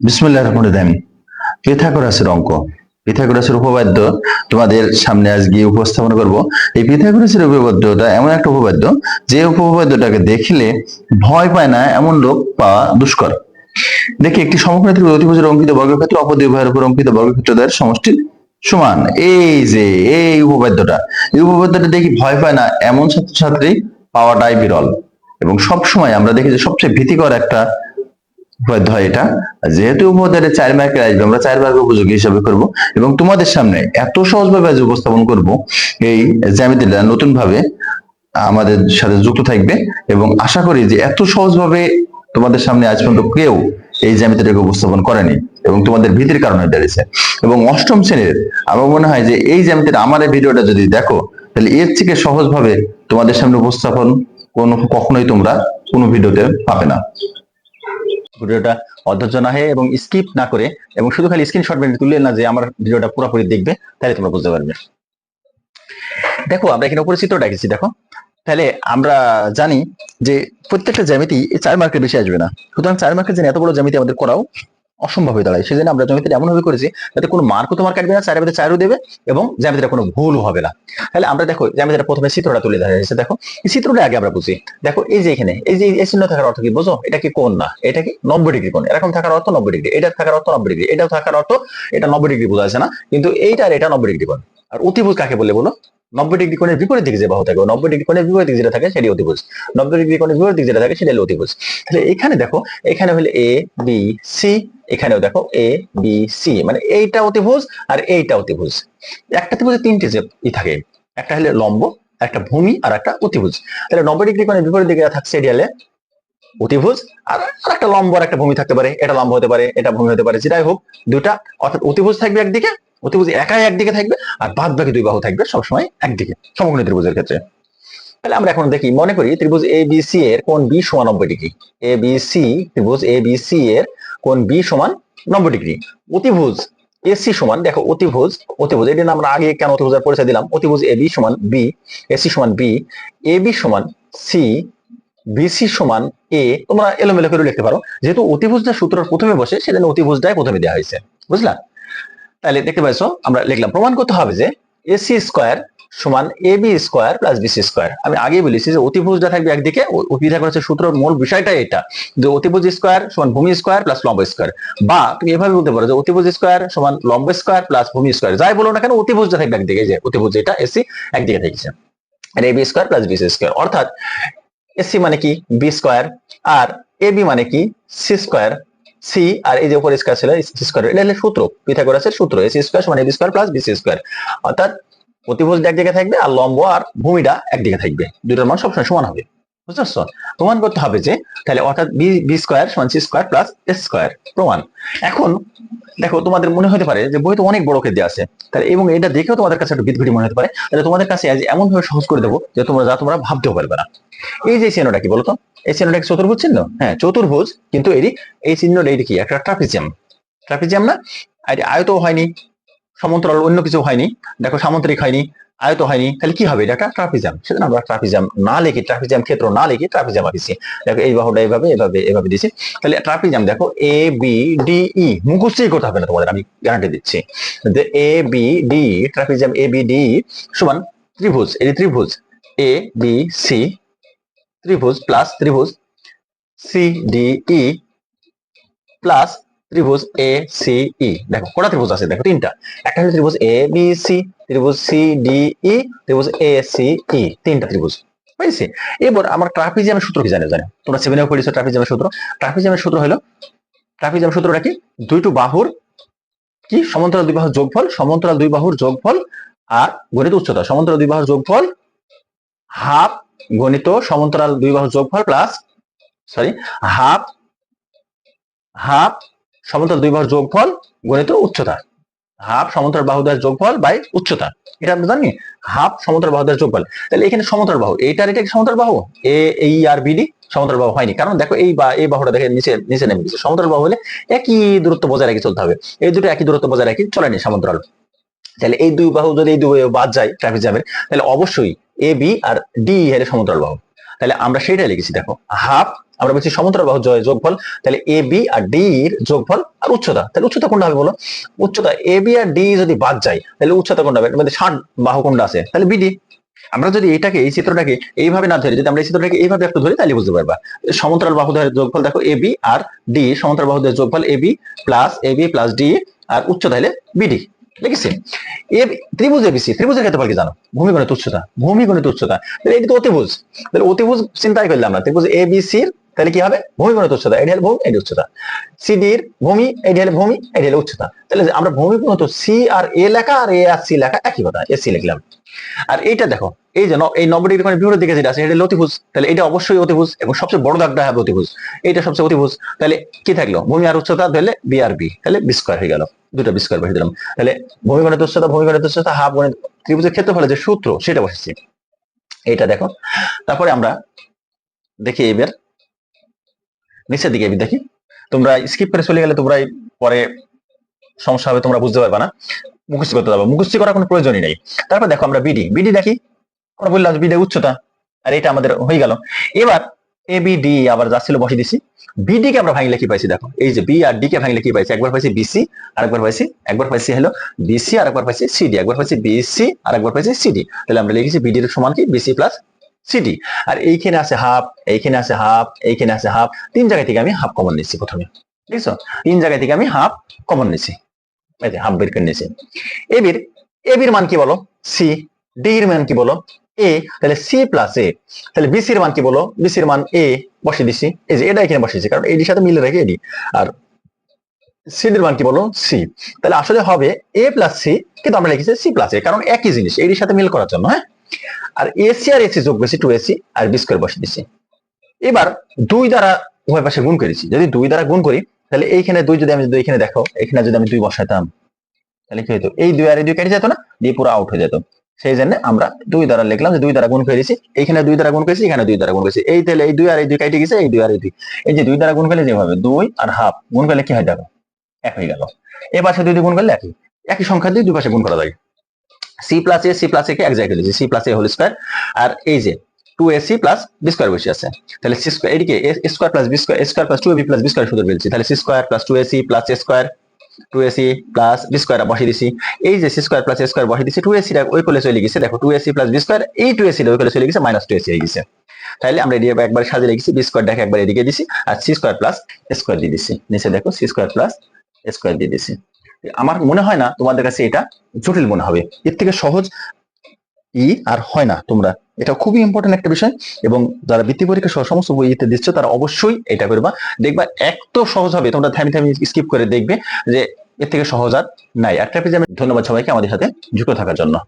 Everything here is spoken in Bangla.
বিসমুল্লাহ রহমান রহিম। পিথাগোরাসের অঙ্ক। পিথাগোরাসের উপপাদ্য তোমাদের সামনে আজকে উপস্থাপন করব। এই পিথাগোরাসের উপপাদ্যটা এমন একটা উপপাদ্য, যে উপপাদ্যটাকে দেখলে ভয় পায় না, এমন লোক পাওয়া দুষ্কর। দেখি, একটি সমক্ষেত্রে অতিভুজের অঙ্কিত বর্গক্ষেত্র অপর দুই উপর অঙ্কিত বর্গক্ষেত্র দ্বয়ের সমষ্টি সমান। এই যে, এই উপপাদ্যটা। এই উপপাদ্যটা দেখি ভয় পায় না, এমন ছাত্রছাত্রী পাওয়াটাই বিরল। এবং সব সময় আমরা দেখি যে সবচেয়ে ভীতিকর একটা হয় এটা। যেহেতু উপপাদ্যের চার মার্কের আসবে আমরা চার উপযোগী হিসাবে করব এবং তোমাদের সামনে এত সহজভাবে আজ উপস্থাপন করব এই জ্যামিতিটা নতুন ভাবে আমাদের সাথে যুক্ত থাকবে এবং আশা করি যে এত সহজভাবে তোমাদের সামনে আজ পর্যন্ত কেউ এই জ্যামিতিটাকে উপস্থাপন করেনি এবং তোমাদের ভীতির কারণে দাঁড়িয়েছে। এবং অষ্টম শ্রেণির, আমার মনে হয় যে এই জ্যামিতিটা, আমার এই ভিডিওটা যদি দেখো, তাহলে এর থেকে সহজভাবে তোমাদের সামনে উপস্থাপন কোনো কখনোই তোমরা কোনো ভিডিওতে পাবে না। ভিডিওটা অধৈর্য না হয়ে এবং স্কিপ না করে এবং শুধু খালি স্ক্রিনশট মেরে তুললে না যে আমার ভিডিওটা পুরোপুরি দেখবে, তাহলে তোমরা বুঝতে পারবে। দেখো, আমরা এখানে উপরে চিত্র ডাকেছি দেখো। তাহলে আমরা জানি যে প্রত্যেকটা জ্যামিতি চার মার্কের বেশি আসবে না। সুতরাং চার মার্কের জন্য এত বড় জ্যামিতি আমাদের করাও অসম্ভব হয়ে দাঁড়ায়। সেজন্য আমরা জ্যামিতিটা এমন ভাবে করেছি যাতে কোনো মার্কও তোমার কাটবে না চারের চারও দেবে এবং জ্যামিতিটা কোনো ভুলও হবে না। তাহলে আমরা দেখো জ্যামিতিটা প্রথমে চিত্রটা তুলে ধরা হয়েছে। দেখো, এই চিত্রটা আগে আমরা বুঝি। দেখো, এই যে এখানে, এই যে এই চিহ্ন থাকার অর্থ কি বোঝো? এটা কি কোন না? এটা কি নব্বই ডিগ্রি কোন এরকম থাকার অর্থ নব্বই ডিগ্রি। এটা থাকার অর্থ নব্বই ডিগ্রি। এটাও থাকার অর্থ এটা নব্বই ডিগ্রি বোঝা যাচ্ছে না। কিন্তু এইটা আর এটা নব্বই ডিগ্রি কোন আর অতিভুজ কাকে বলে বলো? নব্বই ডিগ্রি কোণের বিপরীত দিকে যে বাহু থাকে নব্বই ডিগ্রি কোণের বিপরীত দিকে যেটা থাকে সেটি অতিভুজ। নব্বই ডিগ্রি কোণের বিপরীত দিকে যেটা থাকে সেটা হলো অতিভুজ। তাহলে এখানে দেখো, এখানে হলো এ বি সি এখানেও দেখো এ বি সি মানে এইটা অতিভুজ আর এইটা অতিভুজ। একটা ত্রিভুজে তিনটে যে ই থাকে, একটা হলে লম্ব, একটা ভূমি আর একটা অতিভুজ। তাহলে নব্বই ডিগ্রি কোণের বিপরীত দিকে থাকছে এটি অতিভুজ আর আর একটা লম্ব আর একটা ভূমি থাকতে পারে, এটা লম্ব হতে পারে, এটা ভূমি হতে পারে, যেটাই হোক দুটা অর্থাৎ অতিভুজ থাকবে একদিকে অতিভুজ একাই একদিকে থাকবে আর বাদ বাকি দুই বাহু থাকবে সবসময় একদিকে সমকোণী ত্রিভুজের ক্ষেত্রে। তাহলে আমরা এখন দেখি, মনে করি ত্রিভুজ এ বি সি এর কোণ বি সমান নব্বই ডিগ্রি। এ বি সি ত্রিভুজ এ বি সি এর কোণ বি সমান নব্বই ডিগ্রি। অতিভুজ এসি সমান, দেখো অতিভুজ অতিভুজ এটি আমরা আগে কেন অতিভুজের পরিচয় দিলাম? অতিভুজ এ বি সমান বি এসি সমান বি এ বি সমান সি বিসি সমান এ তোমরা এলোমেলো করে লিখতে পারো। যেহেতু অতিভুজটা সূত্রের প্রথমে বসে, সেজন্য অতিভুজটাই প্রথমে দেওয়া হয়েছে। বুঝলা? তাহলে দেখতে পাইছো, আমরা লিখলাম, প্রমাণ করতে হবে যে এসি স্কোয়ার সমান A B square plus BC square আমি আগেই বলেছি যে অতিভুজটা থাকবে একদিকে পিথাগোরাসের সূত্রের মূল বিষয়টা এটা, যে অতিভুজ স্কোয়ার সমান ভূমি স্কোয়ার প্লাস লম্ব স্কোয়ার বা তুমি এভাবে বলতে পারো যে অতিভুজ স্কোয়ার সমান লম্ব স্কোয়ার প্লাস ভূমি স্কোয়ার যাই বলো না কেন অতিভুজটা থাকবে একদিকে যে অতিভুজ এটা এসি একদিকে থাকছে। আর A B square plus BC square অর্থাৎ এসি মানে কি? বি স্কোয়ার আর এ বি মানে কি? সি স্কোয়ার সি আর এই যে উপর স্কোয়ার ছিল স্কোয়ার এটা হলো সূত্র, পিথাগোরাসের সূত্র এস স্কোয়ার সমান AB square plus BC square অর্থাৎ অতিভুজটা একদিকে থাকবে আর লম্ব আর ভূমিটা একদিকে থাকবে। দুটোর মান সবসময় সমান হবে। বুঝতে পারছ প্রমাণ করতে হবে যে, তাহলে অর্থাৎ বি বি স্কোয়ার সমান C square plus S square প্রমাণ। এখন দেখো, তোমাদের মনে হতে পারে যে অনেক বড় আছে। তাহলে এবং এটা দেখেও তোমাদের কাছে একটা বিদঘুটি মনে হতে পারে। তাহলে তোমাদের কাছে সহজ করে দেবো যে, তোমরা যা তোমরা ভাবতেও পারবে না। এই যে চিহ্নটা কি বলতো? এই চিহ্নটা চতুর্ভুজ চিহ্ন? হ্যাঁ চতুর্ভুজ, কিন্তু এরই এই চিহ্নটা এটি কি? একটা ট্রাপিজিয়াম। ট্রাপিজিয়াম না? আর আয়তও হয়নি, সমান্তরাল অন্য কিছু হয়নি। দেখো, সামন্তরিক হয়নি আয়ত হয়নি, তাহলে কি হবে? এটা একটা ট্রাপিজাম সেজন্য আমরা ট্রাপিজাম না লিখি ট্রাপিজাম ক্ষেত্র না লিখি ট্রাপিজাম আঁকিছি। দেখো, এই বাহুটা এইভাবে এভাবে এভাবে দিছি তাহলে ট্রাপিজাম দেখো এ বি ডি ই মুখস্থই করতে হবে না তোমাদের, আমি গ্যারান্টি দিচ্ছি। যে A B D trapezium A B D সমান ত্রিভুজ, এই ত্রিভুজ এ বি সি ত্রিভুজ প্লাস ত্রিভুজ সি ডি ই প্লাস ত্রিভুজ এ সি ই দেখো, কটা ত্রিভুজ আছে? দেখো, তিনটা। একটা হলো ত্রিভুজ এ বি সি ত্রিভুজ সি ডি ই ত্রিভুজ এ সি ই তিনটা ত্রিভুজ। বুঝছি? এবার আমার ট্রাপিজিয়ামের সূত্র কি জানো? জানো? তোমরা সেভেনেও পড়েছো ট্রাপিজিয়ামের সূত্র। ট্রাপিজিয়ামের সূত্র হলো ট্রাপিজিয়াম সূত্রটা কি? দুইটু বাহুর কি? সমান্তরাল দুই বাহুর যোগফল, সমান্তরাল দুই বাহুর যোগফল আর গণিত উচ্চতা। সমান্তরাল দুই বাহুর যোগফল হাফ গণিত সমান্তরাল দুই বাহুর যোগফল প্লাস সরি হাফ হাফ সমান্তরাল দুই বাহুর যোগফল গণিত উচ্চতা। হাফ সমান্তরাল বাহুদের যোগফল বাই উচ্চতা। এটা আমরা জানি হাফ সমান্তরাল বাহুদের যোগফল। তাহলে এখানে সমান্তরাল বাহু, এইটার এটা কি সমান্তরাল বাহু? এ, এই আর বিডি সমান্তরাল বাহু হয়নি। কারণ দেখো এই বা, এই বাহুটা দেখে নিচে নিচে নেমে গেছে। সমান্তরাল বাহু হলে একই দূরত্ব বজায় রেখে চলতে হবে। এই দুটো একই দূরত্ব বজায় রেখে চলেনি সমান্তরাল। তাহলে এই দুই বাহু যদি এই দুই বাদ যায় ট্রাফিক জ্যামের তাহলে অবশ্যই এ বি আর ডি এর সমান্তরাল বাহু। তাহলে আমরা সেটাই লিখেছি, দেখো। হাফ আমরা বলছি সমান্তরাল বাহু জয় যোগফল, তাহলে এ বি আর ডি এর যোগফল আর উচ্চতা। তাহলে উচ্চতা কোনটা হবে বলো? উচ্চতা এ বি আর ডি যদি বাদ যায়, তাহলে উচ্চতা কোনটা হবে? মধ্যে ষাট বাহু কোনটা আছে? তাহলে বিডি আমরা যদি এটাকে, এই চিত্রটাকে এইভাবে না ধরি, যদি আমরা এই চিত্রটাকে এইভাবে একটু ধরি, তাহলে বুঝতে পারবা। সমান্তরাল বাহুদের যোগফল দেখো এ বি আর ডি সমান্তরাল বাহুদের যোগফল A B plus A B plus D আর উচ্চতা হলে বিডি দেখেছি? এ, ত্রিভুজ এবিসি ত্রিভুজের ক্ষেত্রফল কি জানো? ভূমি গণিত উচ্চতা ভূমি গণিত উচ্চতা। তাহলে তো অতিভুজ। তাহলে অতিভুজ চিন্তাই করলাম আমরা ত্রিভুজ এ বি সির তাহলে কি হবে? ভূমি গণিত উচ্চতা এটি হলে ভূমি এটি উচ্চতা। সিডির ভূমি এটি হলে ভূমি এটি হলে উচ্চতা। তাহলে আমরা ভূমি গণিত সি আর এ লেখা আর এ আর সি লেখা একই কথা এ সি লিখলাম। আর এইটা দেখো, এই যে এই নব্বই ডিগ্রি কোণের বিপরীত দিকে যেটা আছে, এটা অতিভুজ। তাহলে এটা অবশ্যই অতিভুজ এবং সবচেয়ে বড় দাগটা হবে অতিভুজ। এটা সবচেয়ে অতিভুজ। তাহলে কি থাকল? ভূমি আর উচ্চতা ধরলে বি আর বি তাহলে বি স্কোয়ার হয়ে গেল। দুটো বি স্কোয়ার বসে দিলাম। তাহলে ভূমি গণিত উচ্চতা ভূমি গণিত উচ্চতা, হাফ গণিত ত্রিভুজের ক্ষেত্রফলে যে সূত্র, সেটা বসেছি। এটা দেখো। তারপরে আমরা দেখি এবার নিচের দিকে দেখি। তোমরা স্কিপ করে চলে গেলে তোমরা পরে সমস্যা হবে, তোমরা বুঝতে পারবে না। মুখস্থ করতে পারবে মুখস্থ করার কোনো প্রয়োজনই নেই। তারপর দেখো আমরা বিডি বিডি দেখি। আমরা বললাম বিডি উচ্চতা। আর এটা আমাদের হয়ে গেল। এবার এ বি ডি আবার যা ছিল বসে দিছি। বিডি কে আমরা ভাঙলে কি পাইছি দেখো। এই যে বি আর ডি কে ভাঙলে কি পাইছি? একবার পাইছি বিসি আর একবার পাইছি একবার পাইছি হলো বিসি আর একবার পাইছি সিডি একবার পাইছি বিসি আর একবার পাইছি সিডি তাহলে আমরা লিখেছি বিডি এর সমান কি? বিসি প্লাস সিডি আর এইখানে আছে হাফ এইখানে আছে হাফ এইখানে আছে হাফ তিন জায়গা থেকে আমি হাফ কমন নিচ্ছি প্রথমে। বুঝছ তিন জায়গা থেকে আমি হাফ কমন নিচ্ছি এই যে হাফ বের করে নিয়েছি। এবির এবির মান কি বলো? সি ডি এর মান কি বলো? এ তাহলে সি প্লাস এ তাহলে বিসির মান কি বলো? বিসির মান এ বসিয়ে দিছি। এই যে এটা এখানে বসিয়েছি, কারণ এটির সাথে মিলে রেখে এডি আর সিডির মান কি বলো? সি তাহলে আসলে হবে এ প্লাস সি কিন্তু আমরা লিখেছি সি প্লাস এ কারণ একই জিনিস এটির সাথে মিল করার জন্য হ্যাঁ? আর এসি আর এসি যোগ বেশি টু এসি আর বি স্কোয়ার বসিয়ে দিছি এবার দুই দ্বারা উভয় পাশে গুণ করেছি। যদি দুই দ্বারা গুণ করি, তাহলে এইখানে দুই যদি আমি যদি এখানে দেখো, এখানে যদি আমি দুই বসাইতাম তাহলে কি হতো এই দুই আর এই দুই কেটে যেত না? দিয়ে পুরো আউট হয়ে যেত। সেই জন্য আমরা দুই দ্বারা লিখলাম যে দুই দ্বারা গুণ করেছি। এখানে দুই দ্বারা গুণ করেছি, এখানে দুই দ্বারা গুণ করেছি। এই তাহলে এই দুই আর এই দুই কেটে গেছে, এই দুই আর এই দুই। এই যে দুই দ্বারা গুণ করলে যেভাবে? দুই আর হাফ গুণ করলে কি হয় দেখো এক হয়ে গেল। এ পাশে দুই দিয়ে গুণ করলে একই। একই সংখ্যা দিয়ে দুই পাশে গুণ করা যায়। C plus A C plus A কে এক জায়গায় লিখেছি C plus A whole square আর এই যে two A C plus B square বসে আছে, তাহলে সি স্কোয়ার এদিকে square plus B square square plus two B plus B square সূত্র বলছি তাহলে C square plus two A C plus square two A C plus B square বসিয়ে দিছি, এই যে সি স্কোয়ার প্লাস স্কোয়ার বসিয়ে দিছি টু এ সিটা ওই কোলে চলে গেছে, দেখো two A C plus B square এই টু এ সিটা ওই কোলে চলে গেছে মাইনাস টু এ সি হয়ে গেছে, তাহলে আমরা এদিকে একবার সাজিয়ে রেখেছি বি স্কোয়ার দেখে একবার এদিকে দিছি, আর সি স্কোয়ার প্লাস স্কোয়ার দিয়ে দিছি, নিচে দেখো সি স্কোয়ার প্লাস স্কোয়ার দিয়ে দিছি। আমার মনে হয় না তোমাদের কাছে এটা জটিল মনে হবে। এর থেকে সহজ ই আর হয় না তোমরা। এটা খুবই ইম্পর্টেন্ট একটা বিষয় এবং যারা বৃত্তি পরীক্ষা সহ সমস্ত বইতে দিচ্ছ, তারা অবশ্যই এটা করবা। দেখবা এক তো সহজ হবে, তোমরা থামি থামি স্কিপ করে দেখবে যে এর থেকে সহজ আর নাই। আর পেজে আমি ধন্যবাদ সবাইকে আমাদের সাথে যুক্ত থাকার জন্য।